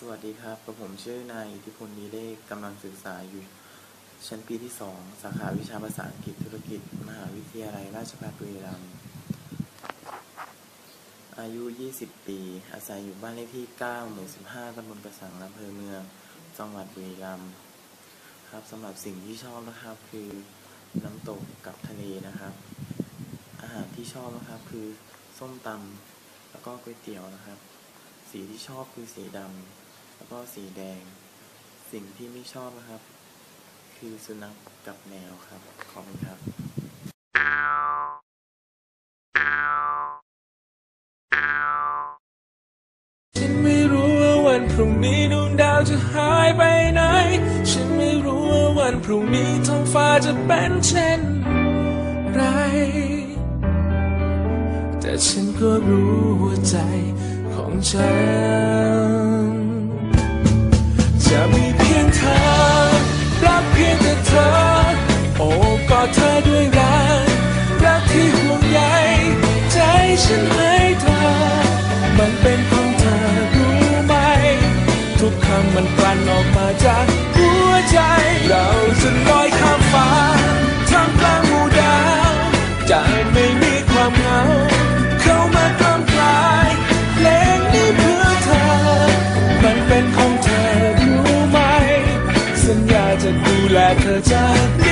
สวัสดีครับกับผมชื่อนายอิทธิพลนีเลขกำลังศึกษาอยู่ ชั้นปีที่ 2 สาขาวิชาภาษาอังกฤษธุรกิจ มหาวิทยาลัยราชภัฏบุรีรัมย์ อายุ 20 ปี อาศัยอยู่บ้านเลขที่ 9 หมู่ 15 ตำบลกระสังอำเภอเมือง จังหวัดบุรีรัมย์ ครับสำหรับสิ่งที่ชอบนะครับคือน้ำตกกับทะเลนะครับ อาหารที่ชอบนะครับคือส้มตำแล้วก็ก๋วยเตี๋ยวนะครับ สีที่ชอบคือสีดำ แล้วก็สีแดง สิ่งที่ไม่ชอบนะครับ คือสุนัขกับแมวครับ ขอบคุณครับฉันไม่รู้ว่าวันพรุ่งนี้ดวงดาวจะหายไปไหน ฉันไม่รู้ว่าวันพรุ่งนี้ท้องฟ้าจะเป็นเช่นไร แต่ฉันก็รู้ว่าใจของฉัน จะมีเพียงเธอ รักเพียงแต่เธอ โอ้กอดเธอด้วยรัก รักที่ห่วงใยใจฉันให้เธอ มันเป็นของเธอรู้ไหม ทุกคำมันกลั่นออกมาจากหัวใจ 来客家。